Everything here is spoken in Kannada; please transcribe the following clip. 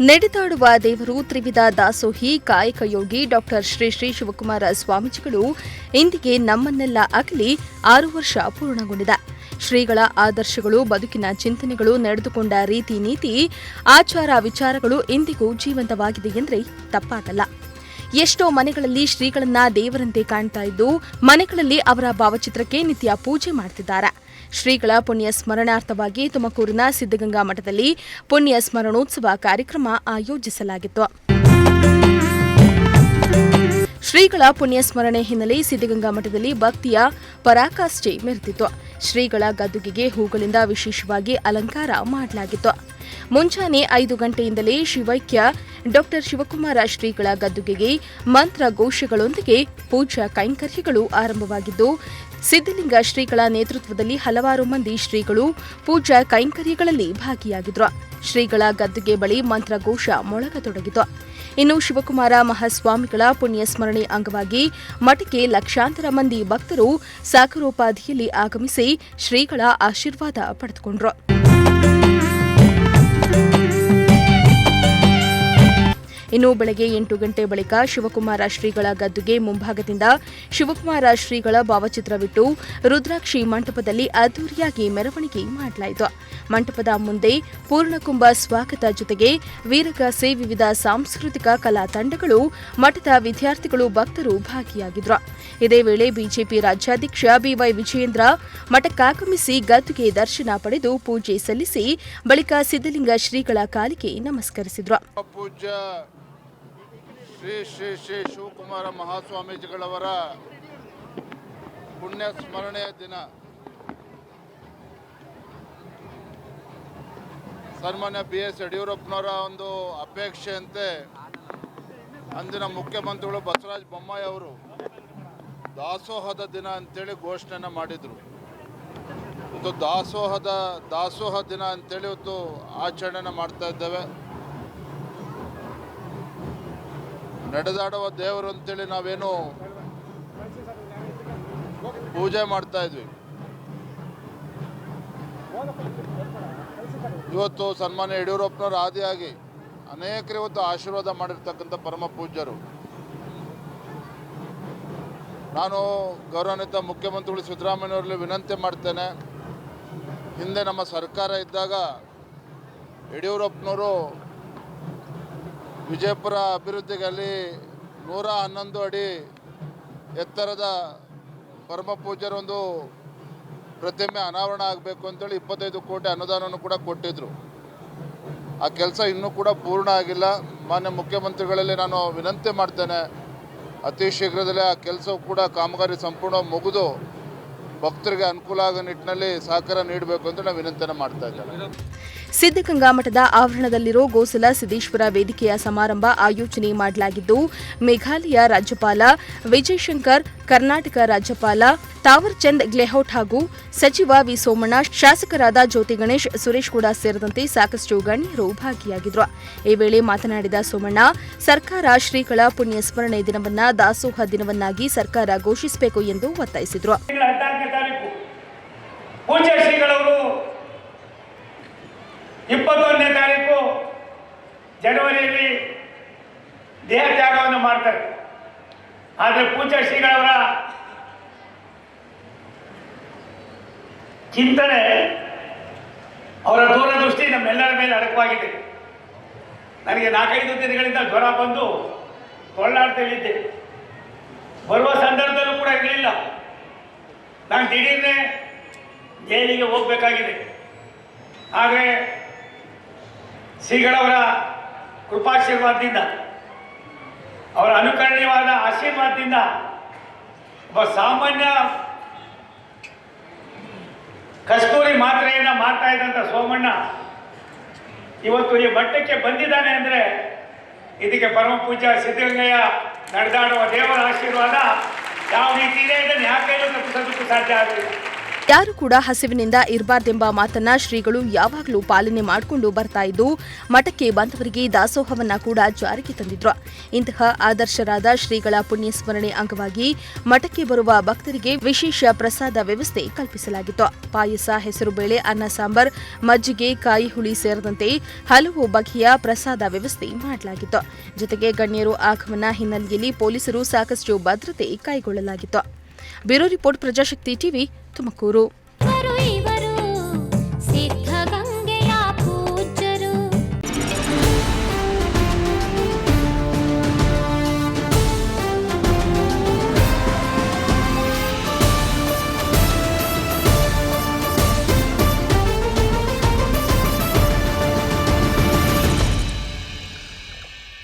ನಡೆದಾಡುವ ದೇವರು ತ್ರಿವಿಧ ದಾಸೋಹಿ ಕಾಯಕ ಯೋಗಿ ಡಾಕ್ಟರ್ ಶ್ರೀ ಶ್ರೀ ಶಿವಕುಮಾರ ಸ್ವಾಮೀಜಿಗಳು ಇಂದಿಗೆ ನಮ್ಮನ್ನೆಲ್ಲ ಅಗಲಿ ಆರು ವರ್ಷ ಪೂರ್ಣಗೊಂಡಿದೆ. ಶ್ರೀಗಳ ಆದರ್ಶಗಳು, ಬದುಕಿನ ಚಿಂತನೆಗಳು ನಡೆದುಕೊಂಡ ರೀತಿ ನೀತಿ, ಆಚಾರ ವಿಚಾರಗಳು ಇಂದಿಗೂ ಜೀವಂತವಾಗಿದೆ ಎಂದರೆ ತಪ್ಪಾಗಲ್ಲ. ಎಷ್ಟೋ ಮನೆಗಳಲ್ಲಿ ಶ್ರೀಗಳನ್ನ ದೇವರಂತೆ ಕಾಣ್ತಾ ಇದ್ದು, ಮನೆಗಳಲ್ಲಿ ಅವರ ಭಾವಚಿತ್ರಕ್ಕೆ ನಿತ್ಯ ಪೂಜೆ ಮಾಡ್ತಿದ್ದಾರೆ. ಶ್ರೀಗಳ ಪುಣ್ಯ ಸ್ಮರಣಾರ್ಥವಾಗಿ ತುಮಕೂರಿನ ಸಿದ್ದಗಂಗಾ ಮಠದಲ್ಲಿ ಪುಣ್ಯ ಸ್ಮರಣೋತ್ಸವ ಕಾರ್ಯಕ್ರಮ ಆಯೋಜಿಸಲಾಗಿತ್ತು. ಶ್ರೀಗಳ ಪುಣ್ಯ ಸ್ಮರಣೆ ಹಿನ್ನೆಲೆ ಸಿದ್ದಗಂಗಾ ಮಠದಲ್ಲಿ ಭಕ್ತಿಯ ಪರಾಕಾಷ್ಠೆ ಮೆರೆದಿತ್ತು. ಶ್ರೀಗಳ ಗದ್ದುಗೆಗೆ ಹೂಗಳಿಂದ ವಿಶೇಷವಾಗಿ ಅಲಂಕಾರ ಮಾಡಲಾಗಿತ್ತು. ಮುಂಜಾನೆ ಐದು ಗಂಟೆಯಿಂದಲೇ ಶಿವೈಕ್ಯ ಡಾಕ್ಟರ್ ಶಿವಕುಮಾರ ಶ್ರೀಗಳ ಗದ್ದುಗೆಗೆ ಮಂತ್ರ ಘೋಷಗಳೊಂದಿಗೆ ಪೂಜಾ ಕೈಂಕರ್ಯಗಳು ಆರಂಭವಾಗಿದ್ದು ಸಿದ್ದಲಿಂಗ ಶ್ರೀಗಳ ನೇತೃತ್ವದಲ್ಲಿ ಹಲವಾರು ಮಂದಿ ಶ್ರೀಗಳು ಪೂಜಾ ಕೈಂಕರ್ಯಗಳಲ್ಲಿ ಭಾಗಿಯಾಗಿದ್ರು. ಶ್ರೀಗಳ ಗದ್ದುಗೆ ಬಳಿ ಮಂತ್ರಘೋಷ ಮೊಳಗತೊಡಗಿತು. ಇನ್ನು ಶಿವಕುಮಾರ ಮಹಾಸ್ವಾಮಿಗಳ ಪುಣ್ಯ ಸ್ಮರಣೆ ಅಂಗವಾಗಿ ಮಠಕ್ಕೆ ಲಕ್ಷಾಂತರ ಮಂದಿ ಭಕ್ತರು ಸಾಕರೋಪಾಧಿಯಲ್ಲಿ ಆಗಮಿಸಿ ಶ್ರೀಗಳ ಆಶೀರ್ವಾದ ಪಡೆದುಕೊಂಡ್ರು. ಇನ್ನು ಬೆಳಗ್ಗೆ ಎಂಟು ಗಂಟೆ ಬಳಿಕ ಶಿವಕುಮಾರ ಶ್ರೀಗಳ ಗದ್ದುಗೆ ಮುಂಭಾಗದಿಂದ ಶಿವಕುಮಾರ ಶ್ರೀಗಳ ಭಾವಚಿತ್ರವಿಟ್ಟು ರುದ್ರಾಕ್ಷಿ ಮಂಟಪದಲ್ಲಿ ಅದ್ದೂರಿಯಾಗಿ ಮೆರವಣಿಗೆ ಮಾಡಲಾಯಿತು. ಮಂಟಪದ ಮುಂದೆ ಪೂರ್ಣಕುಂಭ ಸ್ವಾಗತ ಜೊತೆಗೆ ವೀರಗಾಸೆ ವಿವಿಧ ಸಾಂಸ್ಕೃತಿಕ ಕಲಾ ತಂಡಗಳು, ಮಠದ ವಿದ್ಯಾರ್ಥಿಗಳು, ಭಕ್ತರು ಭಾಗಿಯಾಗಿದ್ರು. ಇದೇ ವೇಳೆ ಬಿಜೆಪಿ ರಾಜ್ಯಾಧ್ಯಕ್ಷ ಬಿವೈ ವಿಜಯೇಂದ್ರ ಮಠಕ್ಕಾಗಮಿಸಿ ಗದ್ದುಗೆ ದರ್ಶನ ಪಡೆದು ಪೂಜೆ ಸಲ್ಲಿಸಿ ಬಳಿಕ ಸಿದ್ದಲಿಂಗ ಶ್ರೀಗಳ ಕಾಲಿಗೆ ನಮಸ್ಕರಿಸಿದ್ರು. ಶ್ರೀ ಶ್ರೀ ಶ್ರೀ ಶಿವಕುಮಾರ ಮಹಾಸ್ವಾಮೀಜಿಗಳವರ ಪುಣ್ಯ ಸ್ಮರಣೆಯ ದಿನ. ಸನ್ಮಾನ್ಯ ಬಿ ಎಸ್ ಯಡಿಯೂರಪ್ಪನವರ ಒಂದು ಅಪೇಕ್ಷೆಯಂತೆ ಅಂದಿನ ಮುಖ್ಯಮಂತ್ರಿಗಳು ಬಸವರಾಜ ಬೊಮ್ಮಾಯಿ ಅವರು ದಾಸೋಹದ ದಿನ ಅಂತೇಳಿ ಘೋಷಣೆಯನ್ನು ಮಾಡಿದರು. ಇವತ್ತು ದಾಸೋಹದ ದಾಸೋಹ ದಿನ ಅಂತೇಳಿ ಇವತ್ತು ಆಚರಣೆನ ಮಾಡ್ತಾ ಇದ್ದೇವೆ. ನಡೆದಾಡುವ ದೇವರು ಅಂತೇಳಿ ನಾವೇನು ಪೂಜೆ ಮಾಡ್ತಾ ಇದ್ವಿ. ಇವತ್ತು ಸನ್ಮಾನ್ಯ ಯಡಿಯೂರಪ್ಪನವರು ಆದಿಯಾಗಿ ಅನೇಕರು ಇವತ್ತು ಆಶೀರ್ವಾದ ಮಾಡಿರ್ತಕ್ಕಂಥ ಪರಮ ಪೂಜ್ಯರು. ನಾನು ಗೌರವಾನ್ವಿತ ಮುಖ್ಯಮಂತ್ರಿಗಳು ಸಿದ್ದರಾಮಯ್ಯವ್ರಲ್ಲಿ ವಿನಂತಿ ಮಾಡ್ತೇನೆ. ಹಿಂದೆ ನಮ್ಮ ಸರ್ಕಾರ ಇದ್ದಾಗ ಯಡಿಯೂರಪ್ಪನವರು ವಿಜಯಪುರ ಅಭಿವೃದ್ಧಿಗಲ್ಲಿ ನೂರ ಹನ್ನೊಂದು ಅಡಿ ಎತ್ತರದ ಪರಮ ಪೂಜ್ಯರೊಂದು ಪ್ರತಿಮೆ ಅನಾವರಣ ಆಗಬೇಕು ಅಂತೇಳಿ ಇಪ್ಪತ್ತೈದು ಕೋಟಿ ಅನುದಾನವನ್ನು ಕೂಡ ಕೊಟ್ಟಿದ್ದರು ಆ ಕೆಲಸ ಇನ್ನೂ ಕೂಡ ಪೂರ್ಣ ಆಗಿಲ್ಲ. ಮಾನ್ಯ ಮುಖ್ಯಮಂತ್ರಿಗಳಲ್ಲಿ ನಾನು ವಿನಂತಿ ಮಾಡ್ತೇನೆ. ಅತಿ ಶೀಘ್ರದಲ್ಲೇ ಆ ಕೆಲಸವು ಕೂಡ ಕಾಮಗಾರಿ ಸಂಪೂರ್ಣ ಮುಗಿದು ಭಕ್ತರಿಗೆ ಅನುಕೂಲ ಆಗೋ ನಿಟ್ಟಿನಲ್ಲಿ ಸಹಕಾರ ನೀಡಬೇಕು ಅಂತ ನಾನು ವಿನಂತಿಯನ್ನು ಮಾಡ್ತಾ ಇದ್ದೇನೆ. ಸಿದ್ದಗಂಗಾ ಮಠದ ಆವರಣದಲ್ಲಿರೋ ಗೋಸಲ ಸಿದ್ದೇಶ್ವರ ವೇದಿಕೆಯ ಸಮಾರಂಭ ಆಯೋಜನೆ ಮಾಡಲಾಗಿದ್ದು, ಮೇಘಾಲಯ ರಾಜ್ಯಪಾಲ ವಿಜಯ್ ಶಂಕರ್ ಕರ್ನಾಟಕ ರಾಜ್ಯಪಾಲ ತಾವರ್ಚಂದ್ ಗ್ಲೆಹೌಟ್ ಹಾಗೂ ಸಚಿವ ವಿ ಸೋಮಣ್ಣ, ಶಾಸಕರಾದ ಜ್ಯೋತಿ ಗಣೇಶ್, ಸುರೇಶ್ ಕೂಡ ಸೇರಿದಂತೆ ಸಾಕಷ್ಟು ಗಣ್ಯರು ಭಾಗಿಯಾಗಿದ್ರು. ಈ ವೇಳೆ ಮಾತನಾಡಿದ ಸೋಮಣ್ಣ, ಸರ್ಕಾರ ಶ್ರೀಗಳ ಪುಣ್ಯ ಸ್ಮರಣೆ ದಿನವನ್ನ ದಾಸೋಹ ದಿನವನ್ನಾಗಿ ಸರ್ಕಾರ ಘೋಷಿಸಬೇಕು ಎಂದು ಒತ್ತಾಯಿಸಿದ್ರು ತಿಂಗಳ ಹದಿನಾಲ್ಕನೇ ತಾರೀಕು ಪೂಜ್ಯ ಶ್ರೀಗಳವರು ಇಪ್ಪತ್ತೊಂದನೇ ತಾರೀಕು ಜನವರಿಯಲ್ಲಿ ದೇಹ ತ್ಯಾಗವನ್ನು ಮಾಡ್ತಾರೆ. ಆದರೆ ಪೂಜಾ ಶ್ರೀಗಳವರ ಚಿಂತನೆ ಅವರ ದೂರದೃಷ್ಟಿ ನಮ್ಮೆಲ್ಲರ ಮೇಲೆ ಅಡಕವಾಗಿದೆ. ನನಗೆ ನಾಲ್ಕೈದು ದಿನಗಳಿಂದ ಜ್ವರ ಬಂದು ತೊಳ್ಳಾಡ್ತೇವಿದ್ದೆ ಬರುವ ಸಂದರ್ಭದಲ್ಲೂ ಕೂಡ ಇರಲಿಲ್ಲ. ನಾನು ದಿಢೀರ್ನೆ ಜೈಲಿಗೆ ಹೋಗಬೇಕಾಗಿದೆ. ಆದರೆ ಶ್ರೀಗಳವರ ಕೃಪಾಶೀರ್ವಾದದಿಂದ, ಅವರ ಅನುಕರಣೀಯವಾದ ಆಶೀರ್ವಾದದಿಂದ ಒಬ್ಬ ಸಾಮಾನ್ಯ ಕಸ್ತೂರಿ ಮಾತ್ರೆಯನ್ನು ಮಾಡ್ತಾ ಇದ್ದಂಥ ಸೋಮಣ್ಣ ಇವತ್ತು ಈ ಮಟ್ಟಕ್ಕೆ ಬಂದಿದ್ದಾನೆ ಅಂದರೆ ಇದಕ್ಕೆ ಪರಮ ಪೂಜ ಸಿದ್ಧಗಂಗಯ್ಯ ನಡೆದಾಡುವ ದೇವರ ಆಶೀರ್ವಾದ ಯಾವ ರೀತಿ ಇದೆ ಇದನ್ನು ಯಾಕೆ ಸಾಧ್ಯ ಆಗಲಿಲ್ಲ. ಯಾರು ಕೂಡ ಹಸಿವಿನಿಂದ ಇರಬಾರ್ದೆಂಬ ಮಾತನ್ನ ಶ್ರೀಗಳು ಯಾವಾಗಲೂ ಪಾಲನೆ ಮಾಡಿಕೊಂಡು ಬರ್ತಾ ಇದ್ದು, ಮಠಕ್ಕೆ ಬಂದವರಿಗೆ ದಾಸೋಹವನ್ನ ಕೂಡ ಜಾರಿಗೆ ತಂದಿದ್ರು. ಇಂತಹ ಆದರ್ಶರಾದ ಶ್ರೀಗಳ ಪುಣ್ಯ ಸ್ಮರಣೆ ಅಂಗವಾಗಿ ಮಠಕ್ಕೆ ಬರುವ ಭಕ್ತರಿಗೆ ವಿಶೇಷ ಪ್ರಸಾದ ವ್ಯವಸ್ಥೆ ಕಲ್ಪಿಸಲಾಗಿತ್ತು. ಪಾಯಸ, ಹೆಸರುಬೇಳೆ, ಅನ್ನ, ಸಾಂಬಾರ್, ಮಜ್ಜಿಗೆ, ಕಾಯಿ ಹುಳಿ ಸೇರಿದಂತೆ ಹಲವು ಬಗೆಯ ಪ್ರಸಾದ ವ್ಯವಸ್ಥೆ ಮಾಡಲಾಗಿತ್ತು. ಜೊತೆಗೆ ಗಣ್ಯರು ಆಗಮನ ಹಿನ್ನೆಲೆಯಲ್ಲಿ ಪೊಲೀಸರು ಸಾಕಷ್ಟು ಭದ್ರತೆ ಕೈಗೊಳ್ಳಲಾಗಿತ್ತು. Bureau report Prajashakti TV Tumakuru